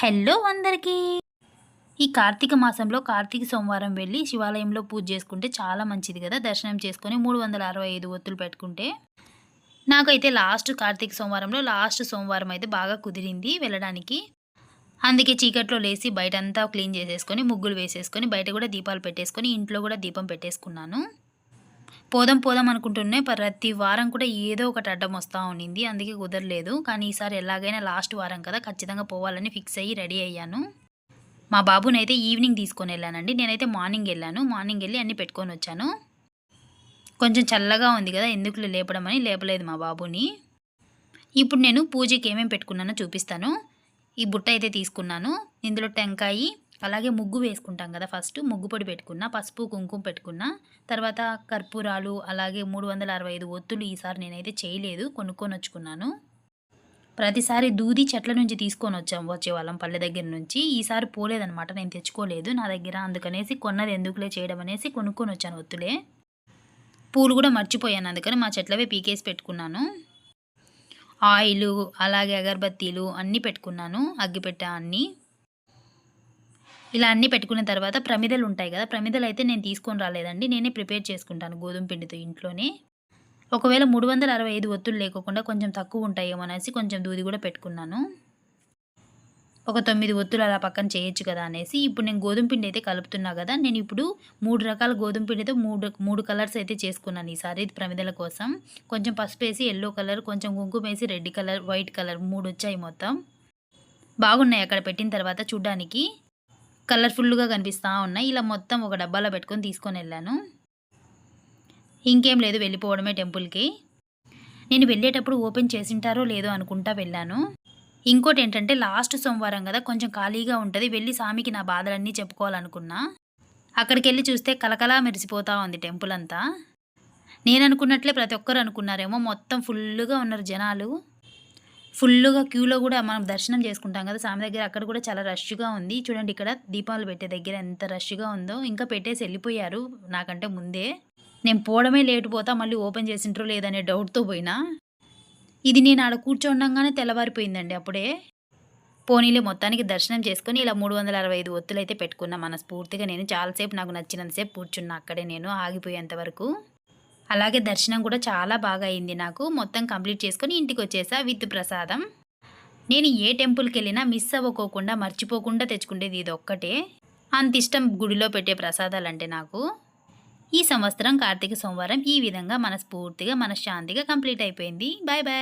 Hello అందరికీ. ఈ కార్తీక మాసంలో కార్తీక సోమవారం వెళ్ళి శివాలయంలో పూజ చేసుకుంటే చాలా మంచిది కదా దర్శనం చేసుకొని మూడు వందల అరవై ఐదు ఒత్తులు పెట్టుకుంటే. నాకైతే లాస్ట్ కార్తీక సోమవారంలో లాస్ట్ సోమవారం అయితే బాగా కుదిరింది వెళ్ళడానికి. అందుకే చీకట్లో లేచి బయటంతా క్లీన్ చేసేసుకొని ముగ్గులు వేసేసుకొని బయట కూడా దీపాలు పెట్టేసుకొని ఇంట్లో కూడా దీపం పెట్టేసుకున్నాను. పోదాం పోదాం అనుకుంటున్నే ప్రతి వారం కూడా ఏదో ఒకటి అడ్డం వస్తూ ఉండింది. అందుకే కుదరలేదు. కానీ ఈసారి ఎలాగైనా లాస్ట్ వారం కదా. ఖచ్చితంగా పోవాలని ఫిక్స్ అయ్యి రెడీ అయ్యాను. మా బాబుని అయితే ఈవినింగ్ తీసుకొని వెళ్ళానండి. నేనైతే మార్నింగ్ వెళ్ళాను. మార్నింగ్ వెళ్ళి అన్నీ పెట్టుకొని వచ్చాను. కొంచెం చల్లగా ఉంది కదా. ఎందుకు లేపడం అని లేపలేదు మా బాబుని. ఇప్పుడు నేను పూజకి ఏమేమి పెట్టుకున్నానో చూపిస్తాను. ఈ బుట్ట అయితే తీసుకున్నాను. ఇందులో టెంకాయి అలాగే ముగ్గు వేసుకుంటాం కదా ఫస్ట్. ముగ్గు పొడి పెట్టుకున్న పసుపు కుంకుమ పెట్టుకున్న తర్వాత కర్పూరాలు అలాగే మూడు వందల అరవై ఐదు ఒత్తులు ఈసారి నేనైతే చేయలేదు కొనుక్కొని వచ్చుకున్నాను. ప్రతిసారి దూది చెట్ల నుంచి తీసుకొని వచ్చాం వచ్చేవాళ్ళం పల్లె దగ్గర నుంచి. ఈసారి పోలేదనమాట నేను తెచ్చుకోలేదు నా దగ్గర. అందుకనేసి కొన్నది ఎందుకులే చేయడం అనేసి కొనుక్కొని వచ్చాను ఒత్తులే. పూలు కూడా మర్చిపోయాను అందుకని మా చెట్లవే పీకేసి పెట్టుకున్నాను. ఆయిల్ అలాగే అగరబత్తీలు అన్నీ పెట్టుకున్నాను అగ్గిపెట్ట అన్నీ. ఇలా అన్నీ పెట్టుకున్న తర్వాత ప్రమిదలు ఉంటాయి కదా ప్రమిదలు అయితే నేను తీసుకొని రాలేదండి. నేనే ప్రిపేర్ చేసుకుంటాను గోధుమ పిండితో ఇంట్లోనే. ఒకవేళ మూడు వందల అరవై ఐదు ఒత్తులు లేకుండా కొంచెం తక్కువ ఉంటాయేమో అనేసి కొంచెం దూది కూడా పెట్టుకున్నాను. ఒక తొమ్మిది ఒత్తులు అలా పక్కన చేయొచ్చు కదా అనేసి ఇప్పుడు నేను గోధుమ పిండి అయితే కలుపుతున్నా కదా నేను ఇప్పుడు మూడు రకాల గోధుమ పిండితో మూడు మూడు కలర్స్ అయితే చేసుకున్నాను ఈసారి ప్రమిదల కోసం. కొంచెం పసుపు వేసి ఎల్లో కలర్ కొంచెం కుంకుమ వేసి రెడ్ కలర్ వైట్ కలర్ మూడు వచ్చాయి మొత్తం. బాగున్నాయి అక్కడ పెట్టిన తర్వాత చూడ్డానికి. కలర్ఫుల్గా కనిపిస్తూ ఉన్నాయి. ఇలా మొత్తం ఒక డబ్బాలో పెట్టుకొని తీసుకొని వెళ్ళాను. ఇంకేం లేదు వెళ్ళిపోవడమే టెంపుల్కి. నేను వెళ్ళేటప్పుడు ఓపెన్ చేసింటారో లేదో అనుకుంటా వెళ్ళాను. ఇంకోటి ఏంటంటే లాస్ట్ సోమవారం కదా కొంచెం ఖాళీగా ఉంటుంది. వెళ్ళి స్వామికి నా బాధలన్నీ చెప్పుకోవాలనుకున్నా. అక్కడికి వెళ్ళి చూస్తే కలకలా మెరిసిపోతూ ఉంది టెంపుల్ అంతా. నేను అనుకున్నట్లే ప్రతి ఒక్కరు అనుకున్నారేమో మొత్తం ఫుల్గా ఉన్నారు జనాలు. ఫుల్గా క్యూలో కూడా మనం దర్శనం చేసుకుంటాం కదా స్వామి దగ్గర. అక్కడ కూడా చాలా రష్గా ఉంది. చూడండి ఇక్కడ దీపాలు పెట్టే దగ్గర ఎంత రష్గా ఉందో. ఇంకా పెట్టేసి వెళ్ళిపోయారు నాకంటే ముందే. నేను పోవడమే లేటు పోతా మళ్ళీ ఓపెన్ చేసింటారో లేదనే డౌట్తో పోయినా. ఇది నేను ఆడ కూర్చోండగానే తెల్లవారిపోయిందండి అప్పుడే. పోనీలే మొత్తానికి దర్శనం చేసుకొని ఇలా మూడు వందల అరవై ఐదు ఒత్తులు అయితే పెట్టుకున్నా మనస్ఫూర్తిగా. నేను చాలాసేపు నాకు నచ్చినంతసేపు కూర్చున్నా అక్కడే నేను ఆగిపోయేంత వరకు. అలాగే దర్శనం కూడా చాలా బాగా అయింది నాకు. మొత్తం కంప్లీట్ చేసుకొని ఇంటికి వచ్చేసా విత్ ప్రసాదం. నేను ఏ టెంపుల్కి వెళ్ళినా మిస్ అవ్వకోకుండా మర్చిపోకుండా తెచ్చుకునేది ఇది ఒక్కటే అంత ఇష్టం గుడిలో పెట్టే ప్రసాదాలు అంటే నాకు. ఈ సంవత్సరం కార్తీక సోమవారం ఈ విధంగా మనస్ఫూర్తిగా మనశ్శాంతిగా కంప్లీట్ అయిపోయింది. Bye bye